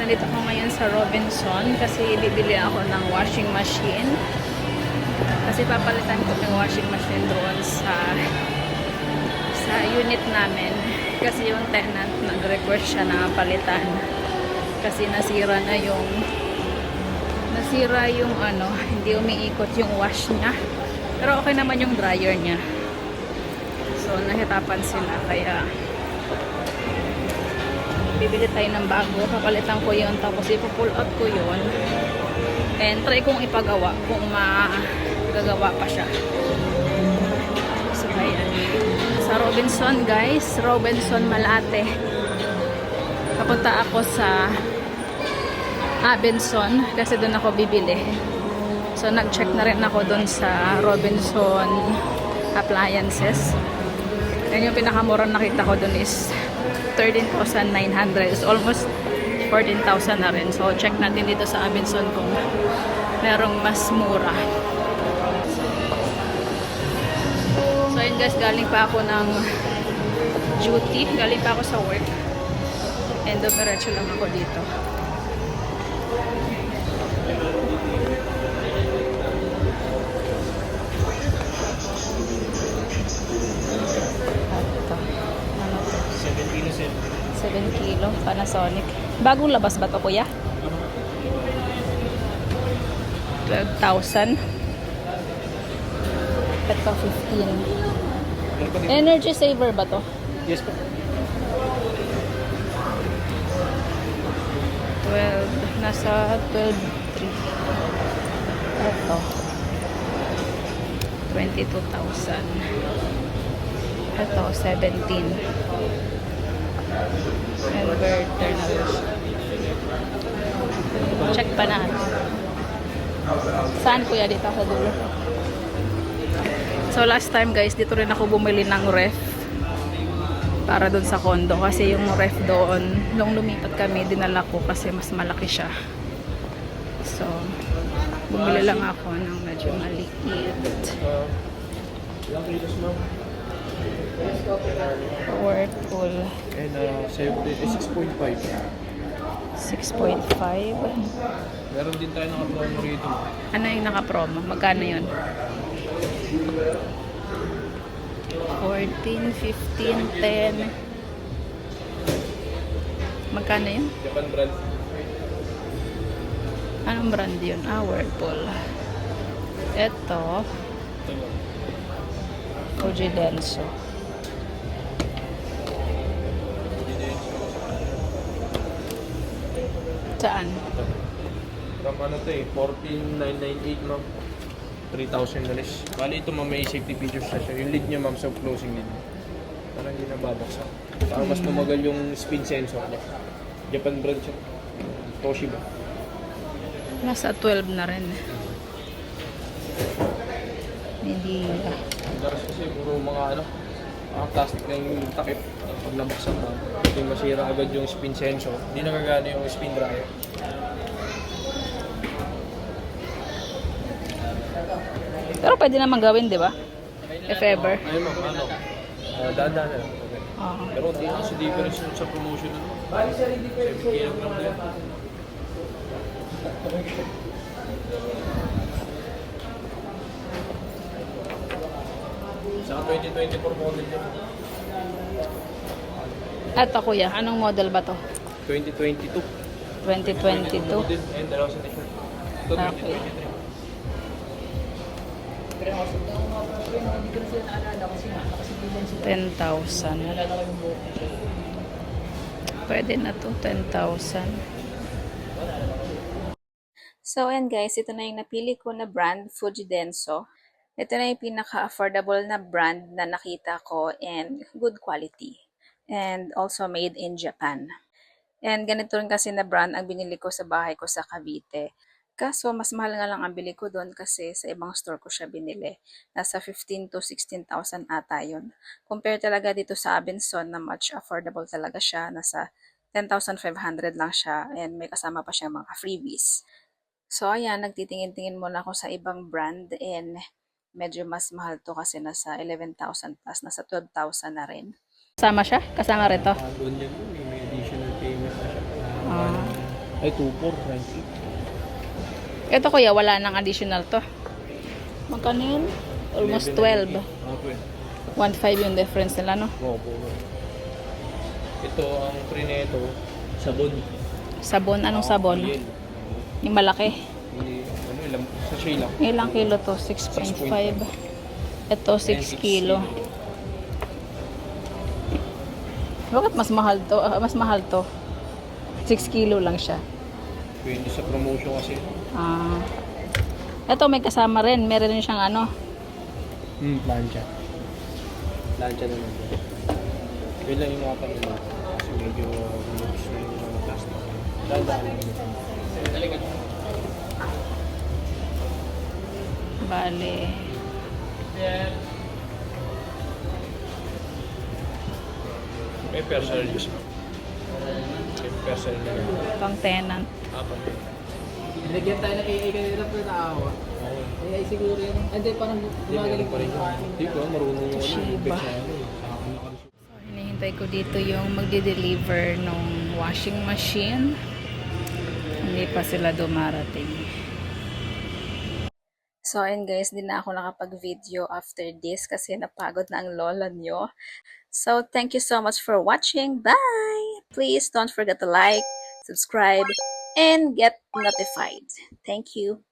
nandito ako ngayon sa Robinson kasi bibili ako ng washing machine. Kasi papalitan ko ng washing machine doon sa sa unit namin. Kasi yung tenant nag-request siya na palitan. Kasi nasira na yung nasira yung ano, hindi umiikot yung wash niya. Pero okay naman yung dryer niya. So, nahirapan sila kaya bibili tayo ng bago, papalitan ko yun, tapos ipo-pull out ko yun. And try kong ipagawa kung magagawa pa siya. So, ayan. Sa Robinson, guys. Robinson Malate. Papunta ako sa Abenson kasi doon ako bibili. So, nag-check na rin ako doon sa Robinson Appliances. Yan yung pinakamurang nakita ko doon is 13,900. It's almost 14,000 na rin. So, check natin dito sa Abenson kung merong mas mura. So, yun guys, galing pa ako ng duty. Galing pa ako sa work. And dumiretso lang ako dito. Panasonic. Bagong labas ba to kuya? 12,000. Ito, 15. Meron pa din. Energy saver ba to? Yes po. 12, nasa 12,3. Ito. 22,000. Ito, 17. Inverter na. Check pa natin. Saan kuya dito sa dulo? So last time guys, dito rin ako bumili ng ref para doon sa condo kasi yung ref doon nung lumipat kami dinala ko kasi mas malaki siya so bumili lang ako ng medyo maliit ilang kilos ma'am? Whirlpool And uh, 7, eh, 6.5. 6.5 Meron din tayo naka-promo rito. ano yung naka-promo? magkano yun? 14, 15, 10 magkano yun? Japan brand. anong brand yun? ah Whirlpool Ito ma'am. Saan? Ito. From ano to eh, 14,998 ma'am. 3,000 na less. Bali ito ma'am may safety features na siya. Yung lid niya ma'am sa closing lid. Parang hindi nababaksak. Parang mas tumagal yung spin sensor niya. Japan brand siya. Toshiba. Nasa 12 na rin. Hindi. ah, Daras kasi puro mga ano, mga plastic na yung takip. Pag nabaksak mo, hindi masira agad yung spin sensor. Hindi nagagana yung spin dryer. Pero pwede naman gawin, di ba? If ever. Ayun ma'am, ano, uh, daan-daan na lang. Okay. Oo. Pero hindi kasi difference yun sa promotion ano. 7 kilogram na yun. Saka 2024 model yun. Eto kuya, anong model ba to? 2022. 2022. Model and dalawa sa t-shirt. Ito Okay. 2023. 10,000. Pwede na to, 10,000. So, ayan guys, ito na yung napili ko na brand, Fuji Denso. Ito na yung pinaka-affordable na brand na nakita ko and good quality. And also made in Japan. And ganito rin kasi na brand ang binili ko sa bahay ko sa Cavite. Kaso, mas mahal nga lang ang bili ko doon kasi sa ibang store ko siya binili. Nasa 15 to 16,000 ata yun. Compare talaga dito sa Abenson na much affordable talaga siya. Nasa 10,500 lang siya and may kasama pa siya mga freebies. So, ayan, nagtitingin-tingin muna ako sa ibang brand and medyo mas mahal to kasi nasa 11,000 plus, nasa 12,000 na rin. Kasama siya? Kasama rin to? Ah, doon yan, may, may additional payment na siya. Ah. Uh, Ay, 2.4, 98. Ito kuya, wala nang additional to. Magkano yun? Almost 12. Ah, 12. 1.5 yung difference nila, no? Opo. Ito, ang pre nito, sabon. Sabon, anong Ah, sabon? Yung malaki. Ano, ilang, sa Shea lang. Ilang kilo to? 6.5. Ito, 6 kilo. Bakit mas mahal to? Ah, mas mahal to. 6 kilo lang siya. Pwede sa promotion kasi. Ah. ito may kasama rin. Meron din siyang ano. Hmm, plancha. Plancha na lang. Yun lang yung mga panila. Kasi medyo looks na yung mga plastic. Dadaan. Talaga. Bale. May personal use mo. May personal na lang. Pang tenant. Apo. Nilagyan tayo ng AI kanina pero naawa. AI siguro yun. Ah, Hindi, parang meron pa rin yun. Hindi ko, marunong yung. Toshiba. ano. eh. Nakalusot. Hinihintay ko dito yung magde-deliver ng washing machine. Hindi pa sila dumarating. So, ayun guys, di na ako nakapag-video after this kasi napagod na ang lola nyo. So, thank you so much for watching. Bye! Please don't forget to like, subscribe, and get notified. Thank you.